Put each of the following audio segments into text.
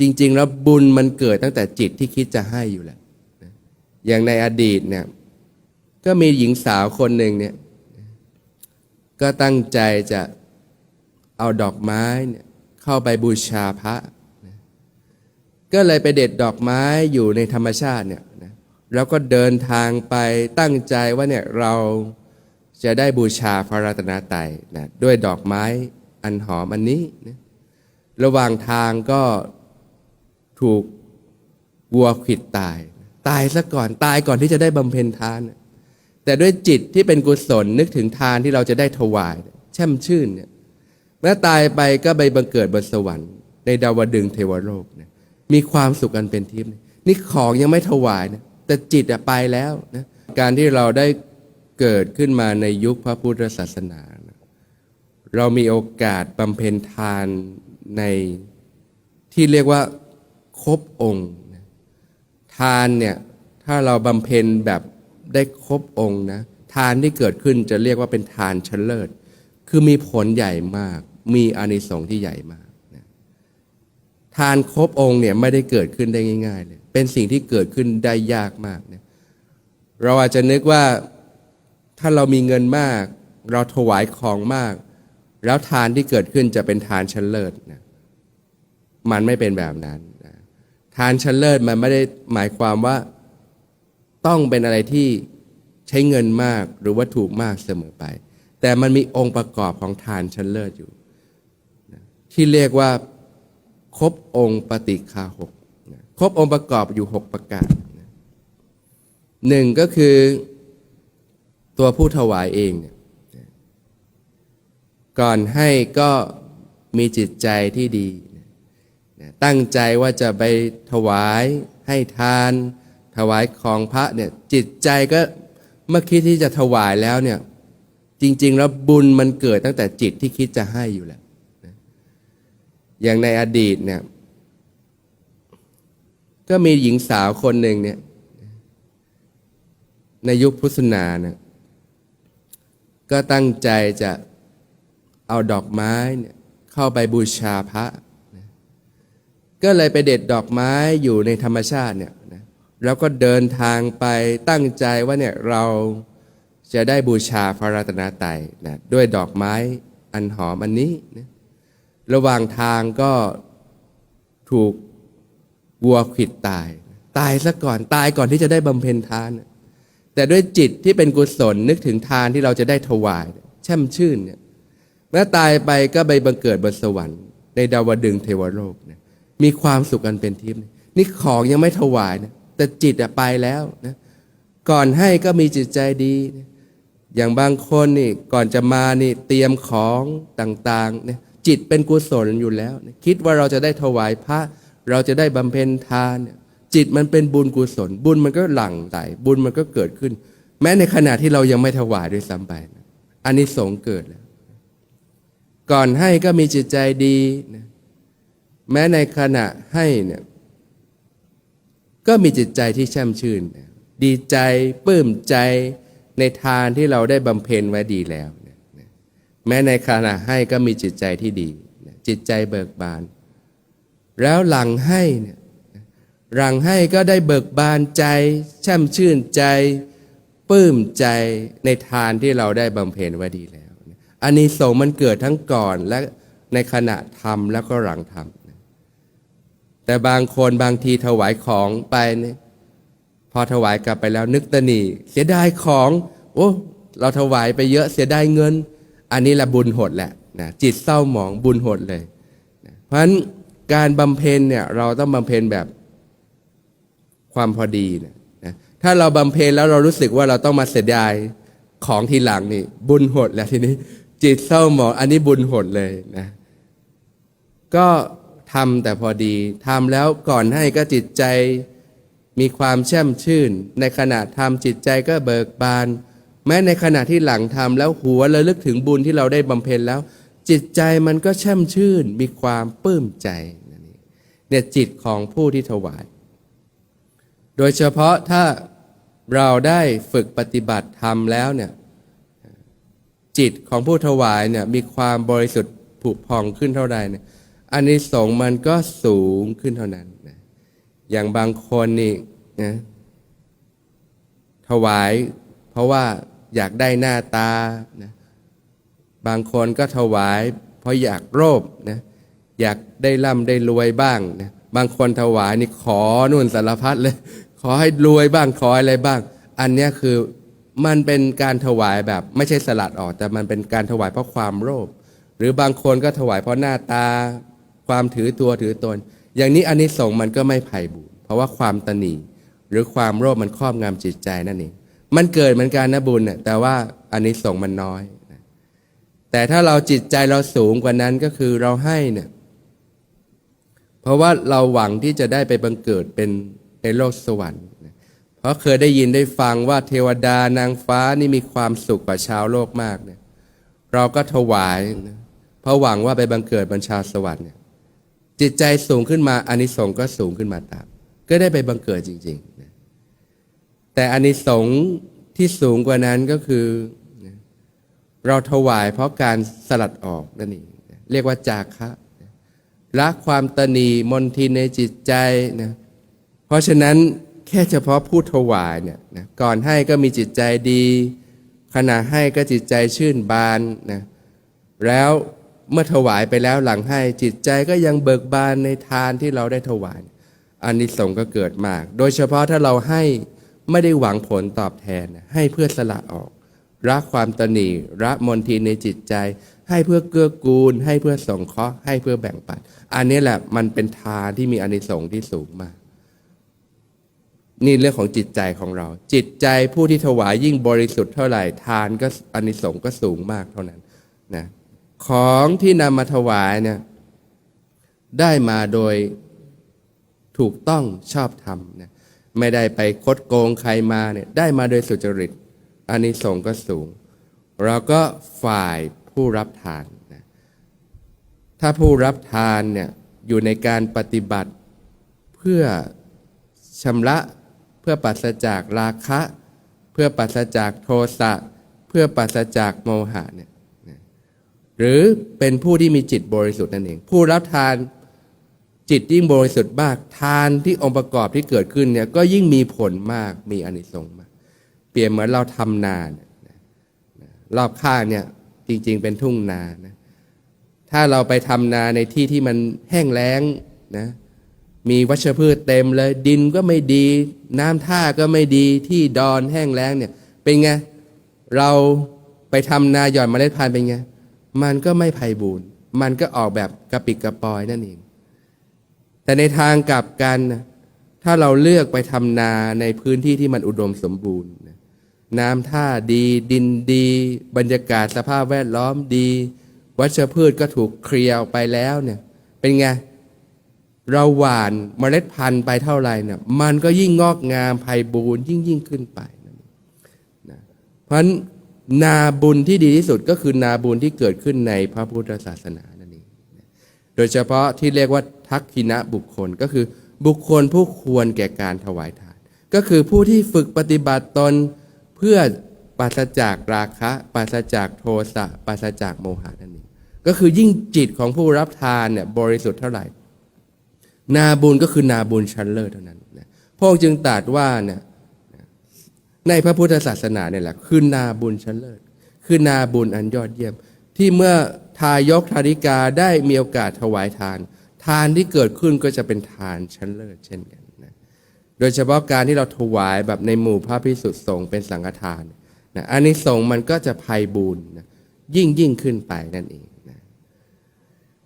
จริง ๆ แล้วบุญมันเกิดตั้งแต่จิตที่คิดจะให้อยู่แหละอย่างในอดีตเนี่ย ก็มีหญิงสาวคนหนึ่งเนี่ย ก็ตั้งใจจะเอาดอกไม้เนี่ยเข้าไปบูชาพระ ก็เลยไปเด็ดดอกไม้อยู่ในธรรมชาติเนี่ยแล้วก็เดินทางไปตั้งใจว่าเนี่ยเราจะได้บูชาพระรัตนตรัยนะด้วยดอกไม้อันหอมอันนี้นะระหว่างทางก็ ถูกวัวขิดตาย ตายซะก่อนตายก่อนที่จะได้บำเพ็ญทาน แต่ด้วยจิตที่เป็นกุศลนึกถึงทานที่เราจะได้ถวาย แช่มชื่นเนี่ยแม้ตายไปก็ไปบังเกิดบนสวรรค์ ในดาวดึงเทวโลกนมีความสุขอันเป็นทิพย์นี่ของยังไม่ถวายนะแต่จิตอะไปแล้วนะการที่เราได้เกิดขึ้นมาในยุคพระพุทธศาสนานะเรามีโอกาสบำเพ็ญทานในที่เรียกว่า ครบองค์ ทานเนี่ยถ้าเราบำเพ็ญแบบได้ครบองค์นะทานที่เกิดขึ้นจะเรียกว่าเป็นทานชั้นเลิศ คือมีผลใหญ่มาก มีอานิสงส์ที่ใหญ่มากนะทานครบองค์เนี่ยไม่ได้เกิดขึ้นได้ง่ายๆเลยเป็นสิ่งที่เกิดขึ้นได้ยากมากนะเราอาจจะนึกว่าถ้าเรามีเงินมาก เราถวายของมาก แล้วทานที่เกิดขึ้นจะเป็นทานชั้นเลิศนะมันไม่เป็นแบบนั้น ทานชั้นเลิศมันไม่ได้หมายความว่า ต้องเป็นอะไรที่ใช้เงินมากหรือว่าถูกมากเสมอไป แต่มันมีองค์ประกอบของทานชั้นเลิศอยู่ ที่เรียกว่าครบองค์ปฏิคาหกครบองค์ประกอบอยู่หกประการหนึ่งก็คือตัวผู้ถวายเองเนี่ยก่อนให้ก็มีจิตใจที่ดี ตั้งใจว่าจะไปถวายให้ทาน ถวายของพระเนี่ยจิตใจก็เมื่อคิดที่จะถวายแล้วเนี่ยจริง ๆ แล้วบุญมันเกิดตั้งแต่จิตที่คิดจะให้อยู่แล้วนะอย่างในอดีตเนี่ยก็มีหญิงสาวคนหนึ่งเนี่ยในยุคพุทธนาเนี่ยก็ตั้งใจจะเอาดอกไม้เนี่ยเข้าไปบูชาพระ ก็เลยไปเด็ดดอกไม้อยู่ในธรรมชาติเนี่ยนะแล้วก็เดินทางไปตั้งใจว่าเนี่ยเราจะได้บูชาพระรัตนตรัยนะด้วยดอกไม้อันหอมอันนี้นะระหว่างทางก็ถูกวัวขิดตาย ตายซะก่อนตายก่อนที่จะได้บำเพ็ญทาน แต่ด้วยจิตที่เป็นกุศลนึกถึงทานที่เราจะได้ถวายแช่มชื่นเนี่ยแม้ตายไปก็ไปบังเกิดบนสวรรค์ ในดาวดึงเทวโลกเนี่ย มีความสุขอันเป็นทิพย์นี่ของยังไม่ถวายนะแต่จิตอะไปแล้วนะก่อนให้ก็มีจิตใจดีนะอย่างบางคนนี่ก่อนจะมานี่เตรียมของต่างๆเนี่ยจิตเป็นกุศลอยู่แล้วนะคิดว่าเราจะได้ถวายพระ เราจะได้บำเพ็ญทาน จิตมันเป็นบุญกุศล บุญมันก็หลั่งไหลบุญมันก็เกิดขึ้น แม้ในขณะที่เรายังไม่ถวายด้วยซ้ำไปนะอันนี้สงเกิดแล้วก่อนให้ก็มีจิตใจดีนะ แม้ในขณะให้เนี่ยก็มีจิตใจที่แช่มชื่น ดีใจปลื้มใจในทานที่เราได้บำเพ็ญไว้ดีแล้ว แม้ในขณะให้ก็มีจิตใจที่ดี จิตใจเบิกบาน แล้วหลังให้เนี่ยหลังให้ก็ได้เบิกบานใจแช่มชื่นใจปลื้มใจในทานที่เราได้บำเพ็ญไว้ดีแล้วอันนี้สงส์มันเกิดทั้งก่อนและในขณะทำแล้วก็หลังทำ แต่บางคนบางทีถวายของไปเนี่ยพอถวายกลับไปแล้วนึกตนีเสียดายของ โอ้ เราถวายไปเยอะเสียดายเงิน อันนี้แหละบุญหดแหละนะจิตเศร้าหมองบุญหดเลยนะเพราะฉะนั้นการบำเพ็ญเนี่ยเราต้องบำเพ็ญแบบความพอดีนะนะถ้าเราบำเพ็ญแล้วเรารู้สึกว่าเราต้องมาเสียดายของทีหลังนี่ บุญหดแล้วทีนี้ จิตเศร้าหมองอันนี้บุญหดเลยนะก็ ทำแต่พอดีทำแล้วก่อนให้ก็จิตใจมีความแช่มชื่น ในขณะทำจิตใจก็เบิกบาน แม้ในขณะที่หลังทำแล้วหัวระลึกถึงบุญที่เราได้บำเพ็ญแล้ว จิตใจมันก็แช่มชื่น มีความปลื้มใจเนี่ยจิตของผู้ที่ถวาย โดยเฉพาะถ้าเราได้ฝึกปฏิบัติธรรมแล้วเนี่ยจิตของผู้ถวายเนี่ยมีความบริสุทธิ์ผุพองขึ้นเท่าใดเนี่ย อันนี้สงมันก็สูงขึ้นเท่านั้นนะอย่างบางคนนี่นะถวาย เพราะว่าอยากได้หน้าตานะบางคนก็ถวาย เพราะอยากโลภนะอยากได้ร่ำได้รวยบ้างนะบางคนถวายนี่ขอนู่นสารพัดเลย ขอให้รวยบ้างขออะไรบ้าง อันนี้คือมันเป็นการถวายแบบไม่ใช่สลัดออก แต่มันเป็นการถวายเพราะความโลภหรือบางคนก็ถวายเพราะหน้าตา ความถือตัวถือตน อย่างนี้อันนี้ส่งส์มันก็ไม่ไผ่บุญเพราะว่าความตนีหรือความโลภมันครอบงำจิตใจนั่นเองมันเกิดเหมือนกันนะบุญน่ะแต่ว่าอันนี้ส่งส์มันน้อย แต่ถ้าเราจิตใจเราสูงกว่านั้นก็คือเราให้เนี่ยเพราะว่าเราหวังที่จะได้ไปบังเกิดเป็นในโลกสวรรค์ เพราะเคยได้ยินได้ฟังว่าเทวดานางฟ้านี่มีความสุขกว่าชาวโลกมากเนี่ย เราก็ถวาย เพราะหวังว่าไปบังเกิดบรรชาสวรรค์เนี่ย จิตใจสูงขึ้นมาอานิสงส์ก็สูงขึ้นมาตาม ก็ได้ไปบังเกิดจริงๆนะแต่อานิสงส์ที่สูงกว่านั้นก็คือนะเราถวายเพราะการสลัดออกนั่นเองนะเรียกว่าจาคะนะละความตนีมนทินในจิตใจนะเพราะฉะนั้นแค่เฉพาะผู้ถวายเนี่ยนะก่อนให้ก็มีจิตใจดี ขณะให้ก็จิตใจชื่นบานนะแล้ว เมื่อถวายไปแล้วหลังให้จิตใจก็ยังเบิกบานในทานที่เราได้ถวายอานิสงส์ก็เกิดมาก โดยเฉพาะถ้าเราให้ไม่ได้หวังผลตอบแทนให้เพื่อสละออกรักความตนีรักมนทินในจิตใจ ให้เพื่อเกื้อกูล ให้เพื่อสงเคราะห์ให้เพื่อแบ่งปัน อันนี้แหละมันเป็นทานที่มีอานิสงส์ที่สูงมาก นี่เรื่องของจิตใจของเรา จิตใจผู้ที่ถวายยิ่งบริสุทธิ์เท่าไหร่ทานก็อานิสงส์ก็สูงมากเท่านั้นนะ ของที่นำมาถวายเนี่ยได้มาโดยถูกต้องชอบธรรมนะไม่ได้ไปคดโกงใครมาเนี่ยได้มาโดยสุจริตอานิสงส์ก็สูง เราก็ฝ่ายผู้รับทานนะถ้าผู้รับทานเนี่ยอยู่ในการปฏิบัติเพื่อชำระเพื่อปราศจากราคะ เพื่อปราศจากโทสะเพื่อปราศจากโมหะเนี่ย หรือเป็นผู้ที่มีจิตบริสุทธิ์นั่นเอง ผู้รับทานจิตยิ่งบริสุทธิ์มากทานที่องค์ประกอบที่เกิดขึ้นเนี่ยก็ยิ่งมีผลมากมีอนิสงส์มาก เปรียบเหมือนเราทำนาเนี่ยนรอบข้างเนี่ยจริงๆเป็นทุ่งนานะถ้าเราไปทำนาในที่ที่มันแห้งแล้งนะมีวัชพืชเต็มเลย ดินก็ไม่ดี น้ำท่าก็ไม่ดีที่ดอนแห้งแล้งเนี่ยเป็นไงเราไปทำนาหย่อนเมล็ดพันธุ์เป็นไง มันก็ไม่ไพ่บูรณ์มันก็ออกแบบกระปิกกระปอยนั่นเอง แต่ในทางกลับกัน ถ้าเราเลือกไปทำนาในพื้นที่ที่มันอุดมสมบูรณ์ น้ำท่าดีดินดี บรรยากาศสภาพแวดล้อมดี วัชพืชก็ถูกเคลียร์ไปแล้วเนี่ย เป็นไง เราหว่านเมล็ดพันธุ์ไปเท่าไหร่เนี่ย มันก็ยิ่งงอกงามไพบูรณ์ยิ่งยิ่งขึ้นไปนั่นเองนะเพราะฉะนั้น นาบุญที่ดีที่สุดก็คือนาบุญที่เกิดขึ้นในพระพุทธศาสนานั่นเองโดยเฉพาะที่เรียกว่าทักขินะบุคคลก็คือบุคคลผู้ควรแก่การถวายทาน ก็คือผู้ที่ฝึกปฏิบัติตนเพื่อปราศจากราคะปราศจากโทสะปราศจากโมหะนั่นเองก็คือยิ่งจิตของผู้รับทานเนี่ยบริสุทธิ์เท่าไหร่ นาบุญก็คือนาบุญชั้นเลิศเท่านั้นนะพระองค์จึงตรัสว่าเนี่ย ในพระพุทธศาสนาเนี่ยแหละคือนาบุญชั้นเลิศคือนาบุญอันยอดเยี่ยม ที่เมื่อทายกทาริกาได้มีโอกาสถวายทาน ทานที่เกิดขึ้นก็จะเป็นทานชั้นเลิศเช่นกันนะโดยเฉพาะการที่เราถวายแบบในหมู่พระพิสุทธิสงฆ์เป็นสังฆทานนะอันนี้สงส์มันก็จะไพบูรณ์นะยิ่งยิ่งขึ้นไปนั่นเองนะ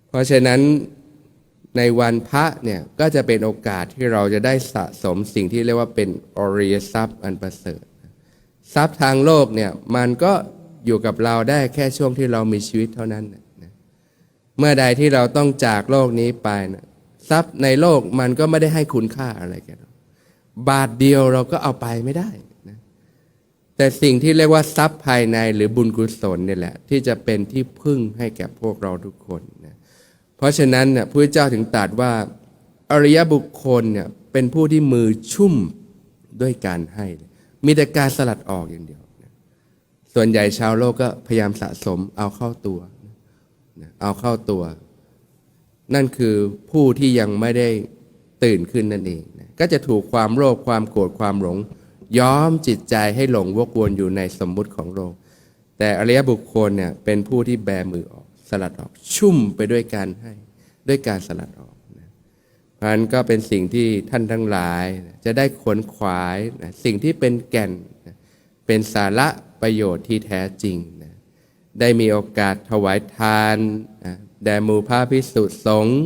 เพราะฉะนั้น ในวันพระเนี่ยก็จะเป็นโอกาสที่เราจะได้สะสมสิ่งที่เรียกว่าเป็นอริยทรัพย์อันประเสริฐทรัพย์ทางโลกเนี่ยมันก็อยู่กับเราได้แค่ช่วงที่เรามีชีวิตเท่านั้นนะเมื่อใดที่เราต้องจากโลกนี้ไปนะทรัพย์ในโลกมันก็ไม่ได้ให้คุณค่าอะไรแก่เราบาทเดียวเราก็เอาไปไม่ได้นะแต่สิ่งที่เรียกว่าทรัพย์ภายในหรือบุญกุศลเนี่ยแหละ ที่จะเป็นที่พึ่งให้แก่พวกเราทุกคน ราะฉะนั้นเนี่ยพระเจ้าถึงตรัสว่าอริยบุคคลเนี่ยเป็นผู้ที่มือชุ่มด้วยการให้ มีแต่การสลัดออกอย่างเดียว ส่วนใหญ่ชาวโลกก็พยายามสะสมเอาเข้าตัว เอาเข้าตัว นั่นคือผู้ที่ยังไม่ได้ตื่นขึ้นนั่นเอง ก็จะถูกความโลภความโกรธความหลง ย้อมจิตใจให้หลงวกวนอยู่ในสมมุติของโลก แต่อริยบุคคลเนี่ยเป็นผู้ที่แบมือออก สลัดออก ชุ่มไปด้วยการให้ด้วยการสลัดออกนะเพราะนั้นก็เป็นสิ่งที่ท่านทั้งหลายนะจะได้ขวนขวายนะสิ่งที่เป็นแก่นนะเป็นสาระประโยชน์ที่แท้จริงนะได้มีโอกาสถวายทานนะแด่หมู่พระพิสุสงฆ์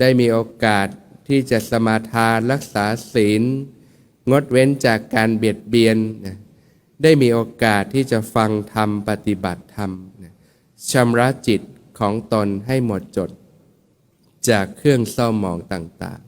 ได้มีโอกาสที่จะสมาทานรักษาศีล งดเว้นจากการเบียดเบียนนะได้มีโอกาสที่จะฟังธรรมปฏิบัติธรรม ชำระจิตของตนให้หมดจด จากเครื่องเศร้าหมองต่าง